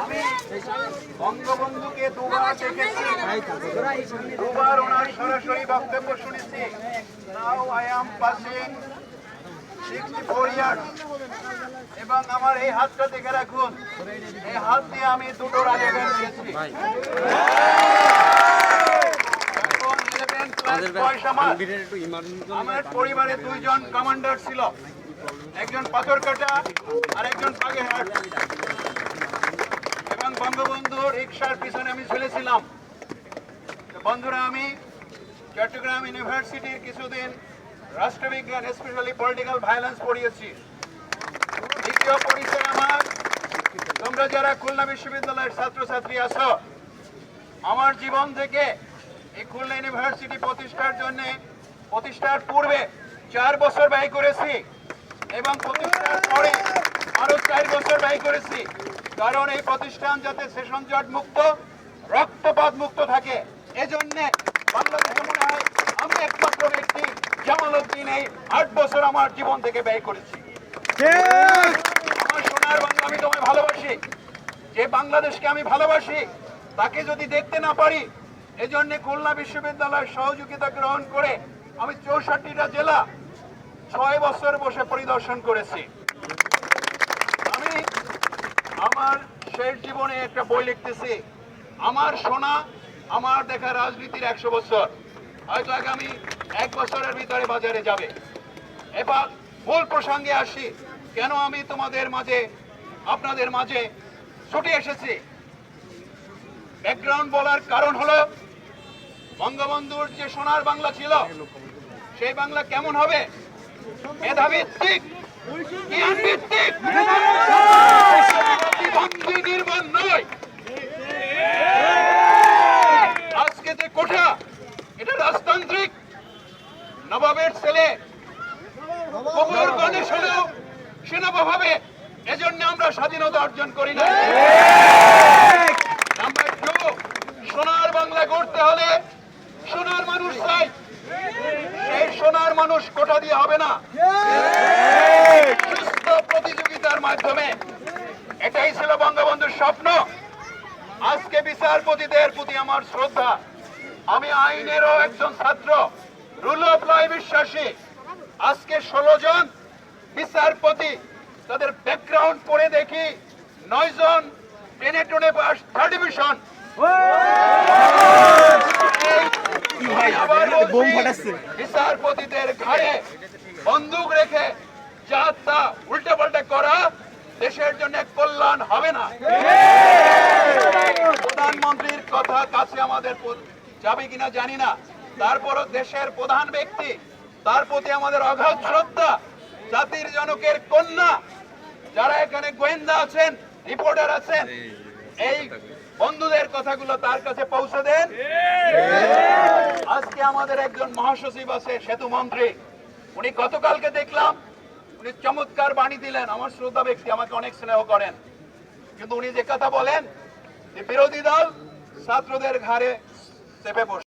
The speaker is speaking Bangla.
আমি বঙ্গবন্ধুকে দুবার দেখেছি। দুবার ওনার সরাসরি বক্তব্য শুনেছি। Now I am passing sixty four years এবং আমার এই হাতটা দেখে রাখুন এই হাত দিয়ে আমি দুটো রাজাকার দিয়েছি এখন 11 ক্লাস বয়স আমার আমার পরিবারে দুইজন কমান্ডার ছিল। একজন পাথরকাটা আর একজন বাগেরহাট এবং বঙ্গবন্ধু রিক্সার পিছনে আমি ঝুলেছিলাম। বন্ধুরা, আমি চট্টগ্রাম ইউনিভার্সিটির কিছুদিন রাষ্ট্রবিজ্ঞান স্পেশালি পলিটিক্যাল ভায়োলেন্স পড়িয়েছি। দ্বিতীয় পরিচয় আমার, তোমরা যারা খুলনা বিশ্ববিদ্যালয়ের ছাত্রছাত্রী আছো, আমার জীবন থেকে এই খুলনা ইউনিভার্সিটি প্রতিষ্ঠার জন্য, প্রতিষ্ঠার পূর্বে চার বছর ব্যয় করেছি। এবং প্রতিষ্ঠার পরে আরও চার বছর ব্যয় করেছি। কারণ এই প্রতিষ্ঠান যাতে সেশন জট মুক্ত রক্তপাত মুক্ত থাকে এজন্য বাংলাদেশে মনে হয় আমি একমাত্র ব্যক্তি জামাল উদ্দিন এই আট বছর আমার জীবন থেকে ব্যয় করেছি। আমার সোনার বাংলা আমি তোমায় ভালোবাসি। যে বাংলাদেশকে আমি ভালোবাসি তাকে যদি দেখতে না পারি এজন্য খুলনা বিশ্ববিদ্যালয়ের সহযোগিতা গ্রহণ করে আমি চৌষট্টিটা জেলা ছয় বছর বসে পরিদর্শন করেছি। আমি আমার শেষ জীবনে একটা বই লিখতেছি। আমার শোনা আমার দেখা রাজনীতির একশো বছর। হয়তো আগামী এক বছরের ভিতরে বাজারে যাবে। এবার মূল প্রসঙ্গে আসি, কেন আমি তোমাদের মাঝে, আপনাদের মাঝে ছুটে এসেছি? ব্যাকগ্রাউন্ড বলার কারণ হলো, বঙ্গবন্ধুর যে সোনার বাংলা ছিল, সেই বাংলা কেমন হবে? মেধাভিত্তিক জ্ঞান ভিত্তিক প্রতিবন্ধী নির্মাণ নয়। আজকে যে কোঠা, এটা রাজতান্ত্রিক। নবাবের ছেলে কবর গণেশ হলেও সেনাভাবে এজন্য আমরা স্বাধীনতা অর্জন করি সোনার বাংলা গড়তে হলে সোনার মানুষ চাই। সোনার মানুষ কোটা দিয়ে হবে না। সুস্থ প্রতিযোগিতার মাধ্যমে। এটাই ছিল বঙ্গবন্ধুর স্বপ্ন। আজকে বিচারপতিদের প্রতি আমার শ্রদ্ধা। আমি আইনেরও একজন ছাত্র রুল অফ ল বিশ্বাসী। আজকে ষোলো জন বিচারপতি তাদের ব্যাকগ্রাউন্ড পড়ে দেখি। নয় জন টেনে টুনে পাস থার্ড ডিভিশন বিচারপতিদের ঘাড়ে বন্দুক রেখে যা তা উল্টা পাল্টা করা দেশের জন্য কল্যাণ হবে না। প্রধানমন্ত্রীর কথা কাছে আমাদের যাবে কিনা জানি না। তারপরও দেশের প্রধান ব্যক্তি, তার প্রতি আমাদের অগাধ শ্রদ্ধা, জাতির জনকের কন্যা, যারা এখানে গোয়েন্দা আছেন, রিপোর্টার আছেন, এই বন্ধুদের কথাগুলো তার কাছে পৌঁছে দেন। আজকে আমাদের একজন মহাসচিব আছে, সেতু মন্ত্রী। উনি গতকালকে দেখলাম, উনি চমৎকার বাণী দিলেন, আমার শ্রদ্ধা ব্যক্তি, আমাকে অনেক স্নেহ করেন। কিন্তু উনি যে কথা বলেন, যে বিরোধী দল ছাত্রদের ঘাড়ে চেপে বসে।